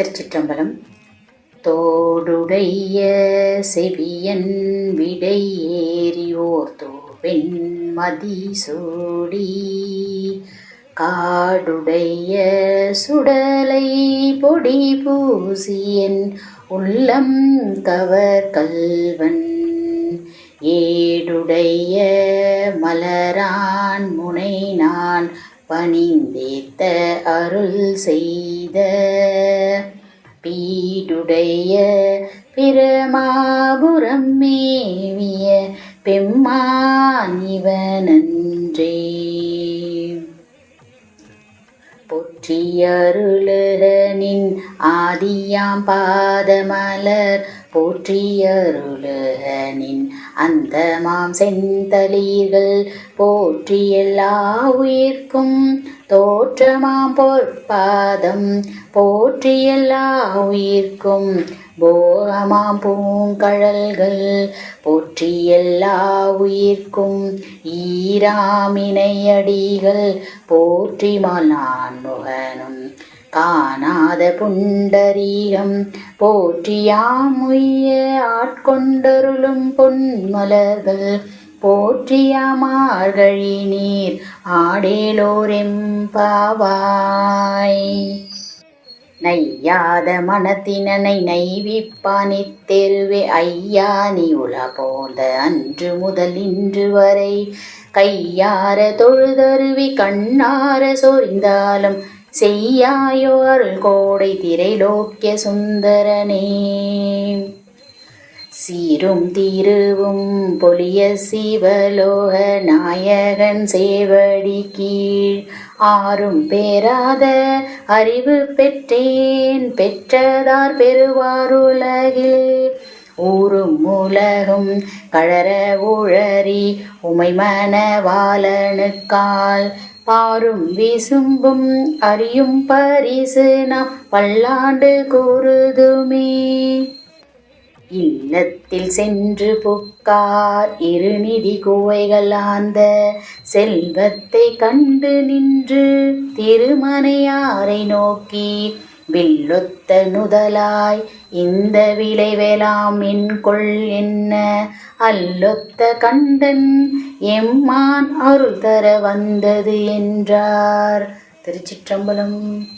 திருச்சிற்றம்பலம். தோடுடைய செவியன் விடை ஏறியோர் தோவெண் மதிசூடி. காடுடைய சுடலை பொடி பூசியன் உள்ளம் கவர் கல்வன். ஏடுடைய மலரான் முனை நான் பணிந்தேத்த அருள் செய்த பீடுடைய பிரமாபுரம் மேவிய பெம்மான் இவனன்றே. போற்றியருளுகனின் ஆதியாம் பாதமலர். போற்றியருளுகனின் அந்த மாம் செந்தளீர்கள் போற்றி எல்லா உயிர்க்கும் தோற்றமாம் பொற்பாதம். போற்றி எல்லா உயிர்க்கும் போகமாம் பூங்கழல்கள். போற்றி எல்லா உயிர்க்கும் ஈராமினையடிகள் போற்றி நான் அவனும் காணாத புண்டரீகம் போற்றியாமுய்ய ஆட்கொண்டருளும் பொன்மலர்கள். போற்றியாமார்கழி நீர் ஆடேலோரெம்பாவாய். நையாத மனத்தினனை நைவிப்பானித்தேர்வே ஐயா நீ உல போந்த அன்று முதல் இன்று வரை. கையார தொழுதருவி கண்ணார சொரிந்தாலும் செய்யாயோ அருள் கோடை திரைலோக்கிய சுந்தரனே. சீரும் தீருவும் பொலிய சிவலோக நாயகன் சேவடி கீழ். ஆறும் பேராத அறிவு பெற்றேன் பெற்றதார் பெறுவாருலகில் ஊரும் உலகும் கழற உழறி உமை மனவாளனுக்கால் ஆறும் வீசும்பும் அறியும் பரிசு நாம் பல்லாண்டு கூறுதுமே. இல்லத்தில் சென்று புக்கார் இருநிதி குவைகள் ஆந்த செல்வத்தை கண்டு நின்று திருமனையாரை நோக்கி வில்லுத்த நுதலாய் இந்த விளைவெலாம் என்கொள் என்ன? அல்லொத்த கண்டன் எம்மான் அருள் தர வந்தது என்றார். திருச்சிற்றம்பலம்.